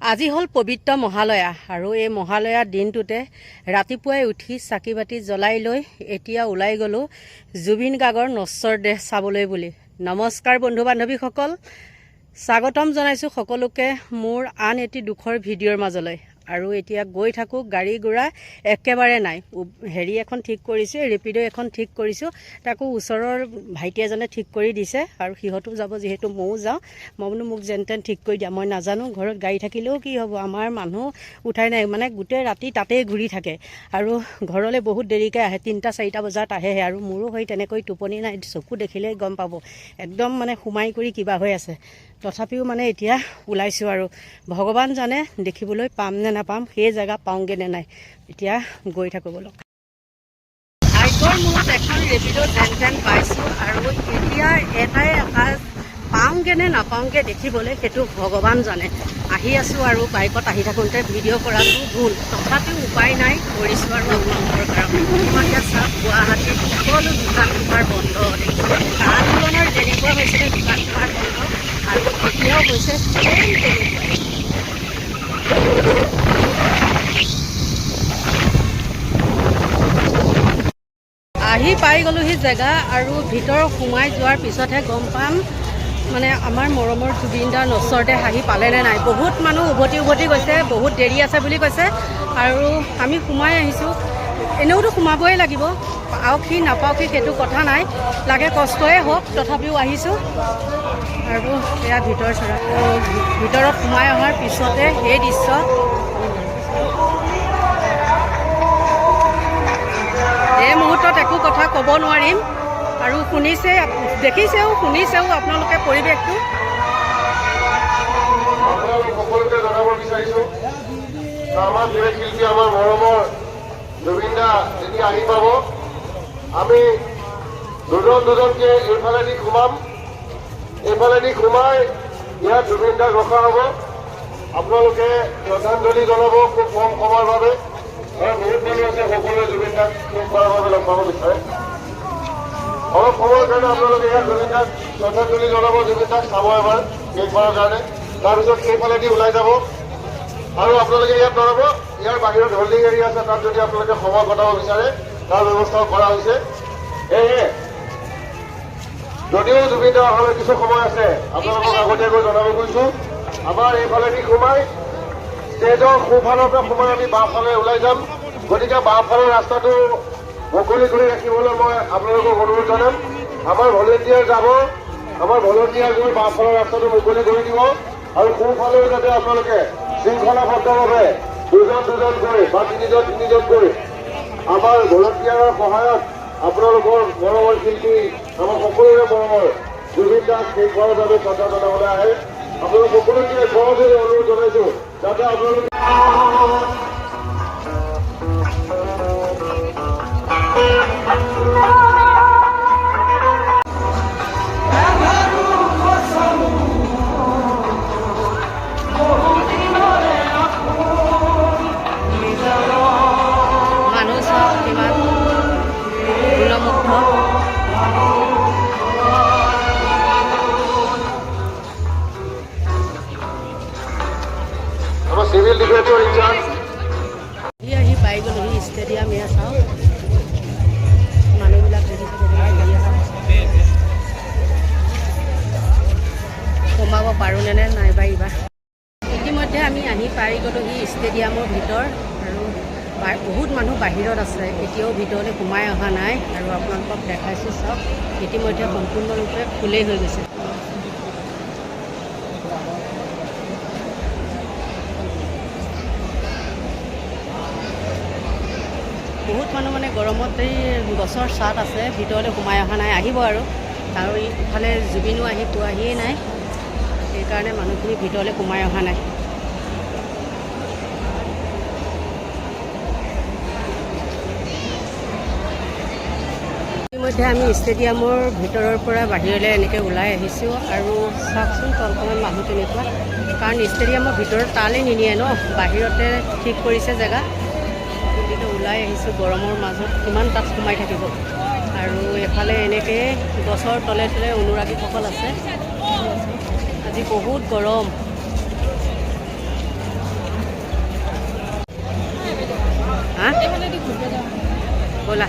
আজি হ'ল পবিত্ৰ মহালয়া আৰু এই মহালয়া দিনটোতে ৰাতিপুৱাই উঠি চাকি বাতি জ্বলাই লৈ এতিয়া ওলাই গ'লোঁ জুবিন গাৰ্গৰ নশ্বৰ দেহ চাবলৈ বুলি। নমস্কাৰ বন্ধু বান্ধৱীসকল স্বাগতম জনাইছোঁ সকলোকে মোৰ আন এটি দুখৰ ভিডিঅ'ৰ মাজলৈ। আৰু এতিয়া গৈ থাকোঁ গাড়ী ঘোঁৰা একেবাৰে নাই। হেৰি এখন ঠিক কৰিছোঁ ৰেপিড' এখন ঠিক কৰিছোঁ। তাকো ওচৰৰ ভাইটি এজনে ঠিক কৰি দিছে আৰু সিহঁতো যাব যিহেতু ময়ো যাওঁ। মই বোলো মোক যেন তেন ঠিক কৰি দিয়া মই নাজানো ঘৰত গাড়ী থাকিলেও কি হ'ব আমাৰ মানুহ উঠাই নাই মানে গোটেই ৰাতি তাতেই ঘূৰি থাকে। আৰু ঘৰলৈ বহুত দেৰিকৈ আহে তিনিটা চাৰিটা বজাত আহেহে আৰু মোৰো সেই তেনেকৈ টোপনি নাই চকু দেখিলেই গম পাব। একদম মানে সোমাই কৰি কিবা হৈ আছে। তথাপিও মানে এতিয়া ওলাইছোঁ আৰু। ভগৱান জানে দেখিবলৈ পাম নে নাপাম সেই জেগা পাওঁগৈ নে নাই। এতিয়া গৈ থাকোঁ বলক। আগৰ মূৰত এখন ৰেপিড' যেন তেন পাইছোঁ আৰু এতিয়া এটাই আশা পাওঁগে নে নাপাওঁগে দেখিবলৈ সেইটো ভগৱান জানে। আহি আছোঁ আৰু বাইকত আহি থাকোঁতে ভিডিঅ' কৰাটো ভুল। তথাপিও উপায় নাই কৰিছোঁ আৰু আপোনালোকৰ কাৰণে। এতিয়া চাওক গুৱাহাটীত সকলো দোকান পোহাৰ বন্ধ। আন্দোলনৰ যেনেকুৱা হৈছিলে দোকান পোহাৰ বন্ধ। Same তেনেকুৱাই আহি পাই গ'লোহি জেগা আৰু ভিতৰ সোমাই যোৱাৰ পিছতহে গম পাম মানে আমাৰ মৰমৰ জুবিনদাৰ নচৰতে আহি পালেনে নাই। বহুত মানুহ উভতি উভতি গৈছে বহুত দেৰি আছে বুলি কৈছে আৰু আমি সোমাই আহিছোঁ। এনেওতো সোমাবই লাগিব পাওক সি নাপাওক সি সেইটো কথা নাই। লাগে কষ্টই হওক তথাপিও আহিছোঁ। আৰু এয়া ভিতৰ চৰা। ভিতৰত সোমাই অহাৰ পিছতে সেই দৃশ্য। এই মুহূৰ্তত একো কথা ক'ব নোৱাৰিম। আৰু শুনিছে, দেখিছেও, শুনিছেও আপোনালোকে পৰিৱেশটো। সকলোকে আমাৰ শিল্পী আমাৰ মৰমৰ জুবিন দা আহি পাব। আমি দুজন দুজনকে এইফালেদি সোমাম। এইফালেদি সোমাই, ইয়াত জুবিন দাক ৰখা হ'ব। আপোনালোকে শ্ৰদ্ধাঞ্জলি জনাব খুব কম সময়ৰ বাবে। আৰু বহুত মানুহ আছে, সকলোৱে জুবিন দাক শেষবাৰৰ বাবে লগ পাব বিচাৰে। অলপ সময়ৰ কাৰণে আপোনালোকে ইয়াত জুবিন দাক শ্ৰদ্ধাঞ্জলি জনাব, জুবিন দাক চাব এবাৰ শেষবাৰৰ কাৰণে। তাৰপিছত সেইফালেদি ওলাই যাব। আৰু আপোনালোকে ইয়াত নৰব ইয়াৰ বাহিৰত হল্ডিং এৰিয়া আছে, তাত যদি আপোনালোকে সময় কটাব বিচাৰে, তাৰ ব্যৱস্থাও কৰা হৈছে। সেয়েহে যদিও জুবিন দা অহালৈ কিছু সময় আছে আপোনালোকক আগতীয়াকৈ জনাব খুজিছো। আমাৰ এইফালেদি সোমাই ষ্টেজৰ সোঁফালৰ পৰা সোমাই আমি বাওঁফালে ওলাই যাম। গতিকে বাওঁফালৰ ৰাস্তাটো মুকলি কৰি ৰাখিবলৈ মই আপোনালোকক অনুৰোধ জনাম। আমাৰ ভলেণ্টিয়াৰ যাব আমাৰ ভলেণ্টিয়াৰ গৈ বাওঁফালৰ ৰাস্তাটো মুকলি কৰি দিব আৰু সোঁফালেও যাতে আপোনালোকে শৃংখলাবদ্ধভাৱে দুজন দুজন দুজনকৈ বা তিনিজন তিনিজনকৈ আমাৰ ভলণ্টিয়াৰৰ সহায়ত আপোনালোকৰ মৰমৰ শিল্পী আমাৰ সকলোৰে মৰমৰ জুবিন দাস শেষবাৰৰ বাবে কথা জনাবলৈ আহে আপোনালোক সকলোকে সহযোগে অনুৰোধ জনাইছোঁ, যাতে আপোনালোকে পাই গ'লোহি ষ্টেডিয়াম এয়া চাওক মানুহবিলাক সোমাব পাৰোঁনে নে নাইবা এইবাৰ? ইতিমধ্যে আমি আহি পাই গ'লোহি ষ্টেডিয়ামৰ ভিতৰ আৰু বহুত মানুহ বাহিৰত আছে। এতিয়াও ভিতৰলৈ সোমাই অহা নাই আৰু আপোনালোকক দেখাইছোঁ চাওক। ইতিমধ্যে সম্পূৰ্ণৰূপে ফুলেই হৈ গৈছে বহুত মানুহ মানে গৰমত এই গছৰ ছাট আছে ভিতৰলৈ সোমাই অহা নাই আহিব আৰু। আৰু ইফালে জুবিনো আহি পোৱাহিয়ে নাই সেইকাৰণে মানুহখিনি ভিতৰলৈ সোমাই অহা নাই। ইতিমধ্যে আমি ষ্টেডিয়ামৰ ভিতৰৰ পৰা বাহিৰলৈ এনেকৈ ওলাই আহিছোঁ আৰু চাওকচোন তলখনত মানুহ তেনেকুৱা কাৰণ ষ্টেডিয়ামৰ ভিতৰত তালৈ নিনিয়ে ন বাহিৰতে ঠিক কৰিছে জেগা। ওলাই আহিছোঁ গৰমৰ মাজত কিমান তাত সোমাই থাকিব। আৰু এফালে এনেকৈ গছৰ তলে তলে অনুৰাগীসকল আছে। আজি বহুত গৰম। ব'লা।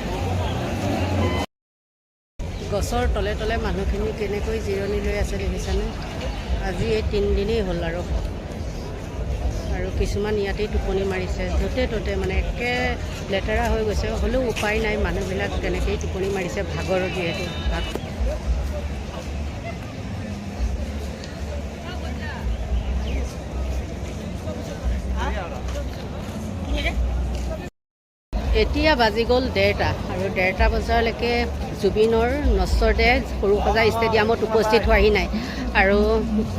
গছৰ তলে তলে মানুহখিনি কেনেকৈ জিৰণি লৈ আছে দেখিছানে? আজি এই তিনিদিনেই হ'ল আৰু। আৰু কিছুমান ইয়াতেই টোপনি মাৰিছে। য'তে ত'তে মানে একে লেতেৰা হৈ গৈছে। হ'লেও উপায় নাই। মানুহবিলাক তেনেকেই টোপনি মাৰিছে ভাগৰ যিহেতু। ভাগ এতিয়া বাজি গ'ল ডেৰটা আৰু ডেৰটা বজালৈকে জুবিনৰ নশ্বৰদে সৰুসজা ষ্টেডিয়ামত উপস্থিত হোৱাহি নাই। আৰু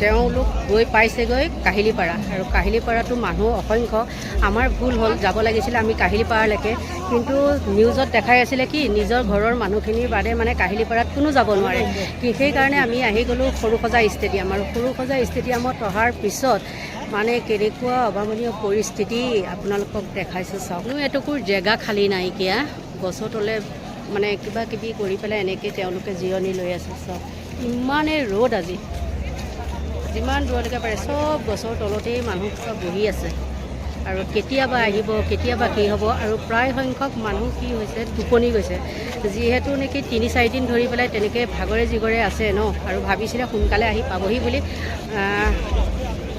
তেওঁলোক গৈ পাইছেগৈ কাহিলীপাৰা। আৰু কাহিলীপাৰাতো মানুহ অসংখ্য। আমাৰ ভুল হ'ল যাব লাগিছিলে আমি কাহিলীপাৰালৈকে। কিন্তু নিউজত দেখাই আছিলে কি নিজৰ ঘৰৰ মানুহখিনিৰ বাদে মানে কাহিলীপাৰাত কোনো যাব নোৱাৰে। কি সেইকাৰণে আমি আহি গ'লোঁ সৰুসজা ষ্টেডিয়াম। আৰু সৰুসজা ষ্টেডিয়ামত অহাৰ পিছত মানে কেনেকুৱা অভাৱনীয় পৰিস্থিতি আপোনালোকক দেখাইছোঁ চাওক। কোনো এটুকুৰ জেগা খালী নাইকিয়া গছৰ তলে মানে কিবা কিবি কৰি পেলাই এনেকৈ তেওঁলোকে জিৰণি লৈ আছে চাওক। ইমানেই ৰ'দ আজি। যিমান দূৰলৈকে পাৰে চব গছৰ তলতেই মানুহ বহি আছে। আৰু কেতিয়াবা আহিব কেতিয়াবা কি হ'ব আৰু প্ৰায় সংখ্যক মানুহ কি হৈছে টোপনি গৈছে। যিহেতু নেকি তিনি চাৰিদিন ধৰি পেলাই তেনেকৈ ভাগৰে জিগৰে আছে ন? আৰু ভাবিছিলে সোনকালে আহি পাবহি বুলি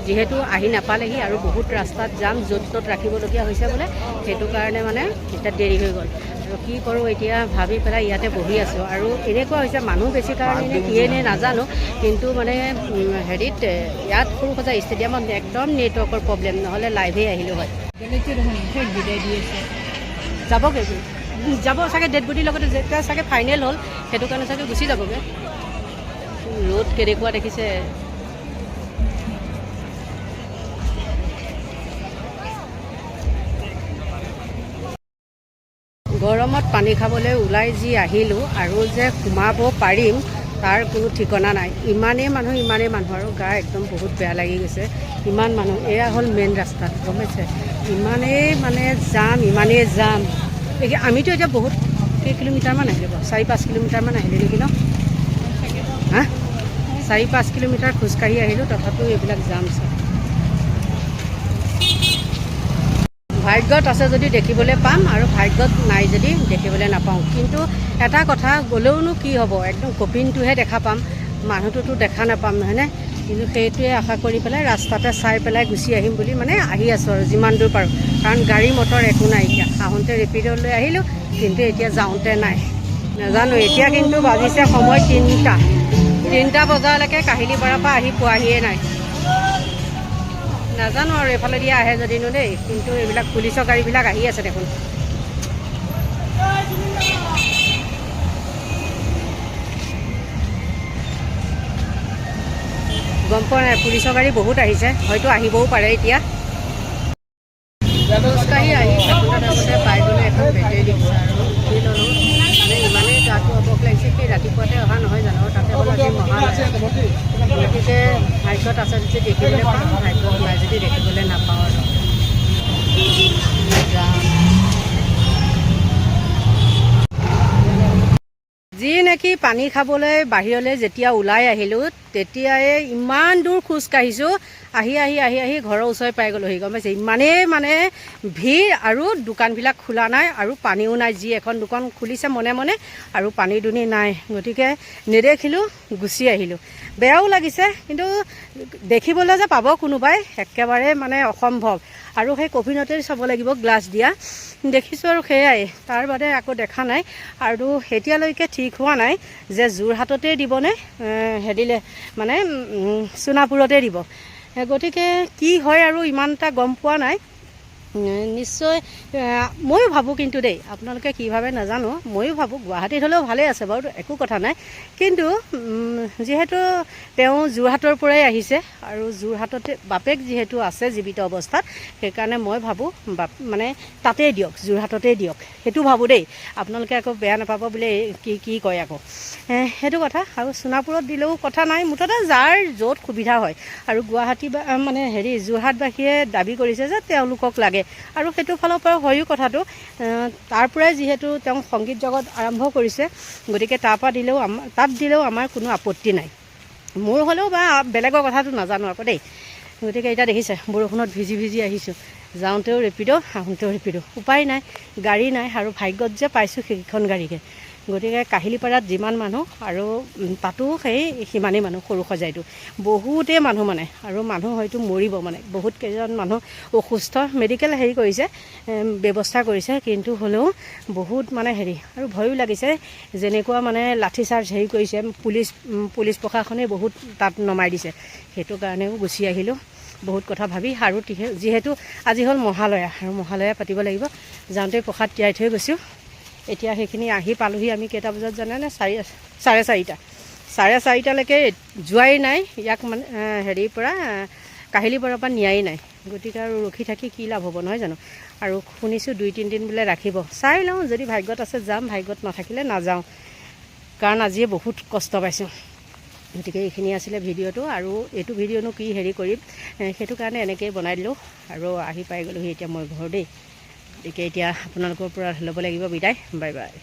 যিহেতু আহি নাপালেহি আৰু বহুত ৰাস্তাত যাম য'ত ত'ত ৰাখিবলগীয়া হৈছে বোলে সেইটো কাৰণে মানে এতিয়া দেৰি হৈ গ'ল। আৰু কি কৰোঁ এতিয়া ভাবি পেলাই ইয়াতে বহি আছোঁ। আৰু এনেকুৱা হৈছে মানুহ বেছি কাৰণে নে কিয়ে নে নাজানো কিন্তু মানে হেৰিত ইয়াত সৰুসজা ষ্টেডিয়ামত একদম নেটৱৰ্কৰ প্ৰব্লেম নহ'লে লাইভেই আহিলোঁ হয়। যাবগৈ যাব চাগে ডেড বডিৰ লগতে যেতিয়া চাগে ফাইনেল হ'ল সেইটো কাৰণে চাগে গুচি যাবগৈ। ৰ'দ কেনেকুৱা দেখিছে। গৰমত পানী খাবলৈ ওলাই যি আহিলোঁ আৰু যে সোমাব পাৰিম তাৰ কোনো ঠিকনা নাই। ইমানেই মানুহ ইমানেই মানুহ আৰু গা একদম বহুত বেয়া লাগি গৈছে। ইমান মানুহ এয়া হ'ল মেইন ৰাস্তাত গম পাইছে? ইমানেই মানে যাম ইমানেই যাম আমিতো এতিয়া বহুত কেই কিলোমিটাৰমান আহিলোঁ বাৰু? চাৰি পাঁচ কিলোমিটাৰমান আহিলোঁ নেকি ন? হা? চাৰি পাঁচ কিলোমিটাৰ খোজকাঢ়ি আহিলোঁ তথাপিও এইবিলাক যাম চাওক ভাগ্যত আছে যদি দেখিবলৈ পাম আৰু ভাগ্যত নাই যদি দেখিবলৈ নাপাওঁ। কিন্তু এটা কথা গ'লেওনো কি হ'ব? একদম কপিনটোহে দেখা পাম। মানুহটোতো দেখা নাপাম নহয়নে? কিন্তু সেইটোৱে আশা কৰি পেলাই ৰাস্তাতে চাই পেলাই গুচি আহিম বুলি মানে আহি আছোঁ আৰু যিমান দূৰ পাৰোঁ। কাৰণ গাড়ী মটৰ একো নাই এতিয়া। আহোঁতে ৰেপিডলৈ আহিলোঁ কিন্তু এতিয়া যাওঁতে নাই। নাজানো এতিয়া কিন্তু বাজিছে সময় তিনিটা। তিনিটা বজালৈকে কাহিলীপাৰাৰ পৰা আহি পোৱাহিয়ে নাই। নাজানো আৰু এইফালে দিয়া আহে যদিনো দেই কিন্তু এইবিলাক পুলিচৰ গাড়ীবিলাক আহি আছে দেখোন। গম পোৱা নাই পুলিচৰ গাড়ী বহুত আহিছে হয়তো আহিবও পাৰে এতিয়া। খোজকাঢ়ি আহি থাকোঁতে এখন বেটেৰী ৰিক্সা আৰু ল'লোঁ? মানে ইমানেই গাটো লাগিছে কি ৰাতিপুৱাতে অহা নহয় জানো তাতে আজি মহালয়া গতিকে ভাগ্যত আছে যদি দেখিবলৈ পাম ভাগ্যত দেখিবলৈ নাপাওঁ আৰু যাম। যি নেকি পানী খাবলৈ বাহিৰলৈ যেতিয়া ওলাই আহিলোঁ তেতিয়াই ইমান দূৰ খোজ কাঢ়িছোঁ আহি আহি আহি আহি ঘৰৰ ওচৰে পাই গ'লোহি। গম পাইছে? ইমানেই মানে ভিৰ আৰু দোকানবিলাক খোলা নাই আৰু পানীও নাই। যি এখন দোকান খুলিছে মনে মনে আৰু পানী দুনি নাই। গতিকে নেদেখিলোঁ গুচি আহিলোঁ। বেয়াও লাগিছে, কিন্তু দেখিবলৈ যে পাব কোনোবাই, একেবাৰে মানে অসম্ভৱ। আৰু সেই কফিনতে চাব লাগিব গ্লাছ দিয়া। দেখিছোঁ আৰু সেয়াই, তাৰ বাদে আকৌ দেখা নাই। আৰু এতিয়ালৈকে ঠিক হোৱা নাই যে যোৰহাটতে দিবনে হেৰিলে মানে সোণাপুৰতে দিব। গতিকে কি হয় আৰু ইমান এটা গম পোৱা নাই। নিশ্চয় ময়ো ভাবোঁ কিন্তু দেই আপোনালোকে কি ভাবে নাজানো ময়ো ভাবোঁ গুৱাহাটীত হ'লেও ভালেই আছে বাৰু একো কথা নাই। কিন্তু যিহেতু তেওঁ যোৰহাটৰ পৰাই আহিছে আৰু যোৰহাটতে বাপেক যিহেতু আছে জীৱিত অৱস্থাত সেইকাৰণে মই ভাবোঁ বাপ মানে তাতেই দিয়ক যোৰহাটতেই দিয়ক সেইটো ভাবোঁ দেই। আপোনালোকে আকৌ বেয়া নাপাব বোলে কি কি কয় আকৌ। সেইটো কথা আৰু সোণাপুৰত দিলেও কথা নাই মুঠতে যাৰ য'ত সুবিধা হয়। আৰু গুৱাহাটী বা মানে হেৰি যোৰহাটবাসীয়ে দাবী কৰিছে যে তেওঁলোকক লাগে। আৰু সেইটো ফালৰ পৰা হয়ো কথাটো তাৰ পৰাই যিহেতু তেওঁ সংগীত জগত আৰম্ভ কৰিছে গতিকে তাৰ পৰা দিলেও আমাৰ তাত দিলেও আমাৰ কোনো আপত্তি নাই। মোৰ হ'লেও বা বেলেগৰ কথাটো নাজানো আকৌ দেই। গতিকে এতিয়া দেখিছে বৰষুণত ভিজি ভিজি আহিছোঁ। যাওঁতেও ৰেপিড' আহোঁতেও ৰেপিড' উপায় নাই গাড়ী নাই আৰু ভাগ্যত যে পাইছোঁ সেইকেইখন গাড়ীকে। গতিকে কাহিলীপাৰাত যিমান মানুহ আৰু তাতো সেই সিমানেই মানুহ সৰু সজাইটো। বহুতেই মানুহ মানে আৰু মানুহ হয়তো মৰিব মানে। বহুত কেইজন মানুহ অসুস্থ মেডিকেল হেৰি কৰিছে ব্যৱস্থা কৰিছে কিন্তু হ'লেও বহুত মানে হেৰি। আৰু ভয়ো লাগিছে যেনেকুৱা মানে লাঠি চাৰ্জ হেৰি কৰিছে পুলিচ পুলিচ প্ৰশাসনে বহুত তাত নমাই দিছে। সেইটো কাৰণেও গুচি আহিলোঁ। বহুত কথা ভাবি আৰু যিহেতু আজি হ'ল মহালয়া আৰু মহালয়া পাতিব লাগিব। যাওঁতে প্ৰসাদ তিয়াই থৈ গৈছোঁ। এতিয়া সেইখিনি আহি পালোহি আমি কেইটা বজাত জানেনে? চাৰি চাৰে চাৰিটা। চাৰে চাৰিটালৈকে যোৱাই নাই ইয়াক মানে হেৰিৰ পৰা আহ, কাহিলীৰ পৰা নিয়াই নাই। গতিকে আৰু ৰখি থাকি কি লাভ হ'ব নহয় জানো? আৰু শুনিছোঁ দুই তিনিদিন বোলে ৰাখিব। চাই লওঁ যদি ভাগ্যত আছে যাম ভাগ্যত নাথাকিলে নাযাওঁ। কাৰণ আজিয়ে বহুত কষ্ট পাইছোঁ। গতিকে এইখিনি আছিলে ভিডিঅ'টো আৰু এইটো ভিডিঅ'নো কি হেৰি কৰিম সেইটো কাৰণে এনেকৈয়ে বনাই দিলোঁ। আৰু আহি পাই গ'লোহি এতিয়া মই ঘৰ দেই গতিকে এতিয়া আপোনালোকৰ পৰা ল'ব লাগিব বিদায়। Bye bye.